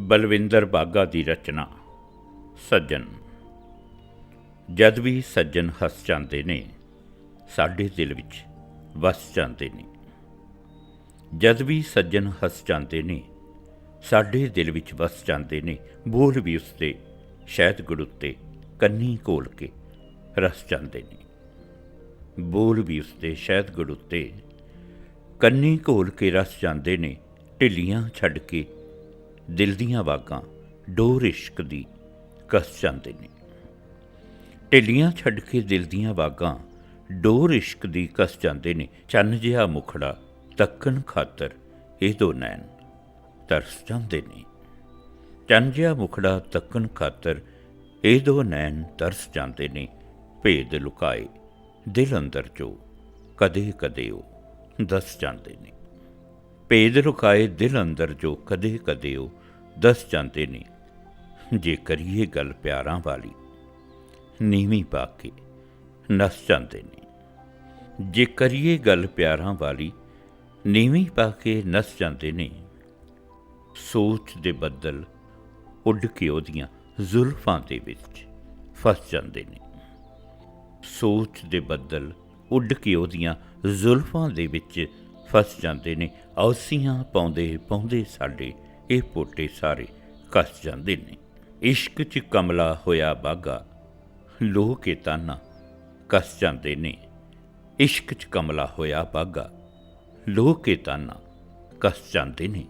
ਬਲਵਿੰਦਰ ਬਾਗਾ ਦੀ ਰਚਨਾ। ਸੱਜਣ। ਜਦ ਵੀ ਸੱਜਣ ਹੱਸ ਜਾਂਦੇ ਨੇ, ਸਾਡੇ ਦਿਲ ਵਿੱਚ ਵਸ ਜਾਂਦੇ ਨੇ। ਜਦ ਵੀ ਸੱਜਣ ਹੱਸ ਜਾਂਦੇ ਨੇ, ਸਾਡੇ ਦਿਲ ਵਿੱਚ ਵਸ ਜਾਂਦੇ ਨੇ, ਬੋਲ ਵੀ ਉਸਦੇ ਸ਼ਾਇਦ ਗੁੜ ਉੱਤੇ ਕੰਨੀ ਘੋਲ ਕੇ ਰਸ ਜਾਂਦੇ ਨੇ। ਬੋਲ ਵੀ ਉਸਦੇ ਸ਼ਾਇਦ ਗੁੜ ਉੱਤੇ ਕੰਨੀ ਘੋਲ ਕੇ ਰਸ ਜਾਂਦੇ ਨੇ, ਢਿੱਲੀਆਂ ਛੱਡ ਕੇ ਦਿਲ ਦੀਆਂ ਵਾਗਾਂ, ਡੋਰ ਇਸ਼ਕ ਦੀ ਕਸ ਜਾਂਦੇ ਨੇ। ਢਿੱਲੀਆਂ ਛੱਡ ਕੇ ਦਿਲ ਦੀਆਂ ਵਾਗਾਂ, ਡੋਰ ਇਸ਼ਕ ਦੀ ਕਸ ਜਾਂਦੇ ਨੇ। ਚੰਨ ਜਿਹਾ ਮੁਖੜਾ, ਤੱਕਣ ਖਾਤਰ ਇਹ ਦੋ ਨੈਣ ਤਰਸ ਜਾਂਦੇ ਨੇ। ਚੰਨ ਜਿਹਾ ਮੁਖੜਾ, ਤੱਕਣ ਖਾਤਰ ਇਹ ਦੋ ਨੈਣ ਤਰਸ ਜਾਂਦੇ ਨੇ। ਭੇਦ ਲੁਕਾਏ, ਦਿਲ ਅੰਦਰ ਜੋ ਕਦੇ ਕਦੇ ਉਹ ਦੱਸ ਜਾਂਦੇ ਨੇ। ਭੇਦ ਰੁਕਾਏ ਦਿਲ ਅੰਦਰ ਜੋ ਕਦੇ ਕਦੇ ਉਹ ਦੱਸ ਜਾਂਦੇ ਨੇ। ਜੇ ਕਰੀਏ ਗੱਲ ਪਿਆਰਾਂ ਵਾਲੀ, ਨੀਵੀਂ ਪਾ ਕੇ ਨਸ ਜਾਂਦੇ ਨੇ। ਜੇ ਕਰੀਏ ਗੱਲ ਪਿਆਰਾਂ ਵਾਲੀ, ਨੀਵੀਂ ਪਾ ਕੇ ਨਸ ਜਾਂਦੇ ਨੇ। ਸੋਚ ਦੇ ਬੱਦਲ ਉੱਡ ਕੇ ਉਹਦੀਆਂ ਜ਼ੁਲਫਾਂ ਦੇ ਵਿੱਚ ਫਸ ਜਾਂਦੇ ਨੇ। ਸੋਚ ਦੇ ਬੱਦਲ ਉੱਡ ਕੇ ਉਹਦੀਆਂ ਜ਼ੁਲਫਾਂ ਦੇ ਵਿੱਚ ਫਸ ਜਾਂਦੇ ਨੇ। ਔਸੀਆਂ ਪਾਉਂਦੇ ਪਾਉਂਦੇ ਸਾਡੇ ਇਹ ਪੋਟੇ ਸਾਰੇ ਕੱਸ ਜਾਂਦੇ ਨੇ। ਇਸ਼ਕ 'ਚ ਕਮਲਾ ਹੋਇਆ ਬਾਗਾ ਲੋਹ ਕੇ ਤਾਨਾ ਕੱਸ ਜਾਂਦੇ ਨੇ। ਇਸ਼ਕ 'ਚ ਕਮਲਾ ਹੋਇਆ ਬਾਗਾ ਲੋਹ ਕੇ ਤਾਨਾ ਕੱਸ ਜਾਂਦੇ ਨੇ।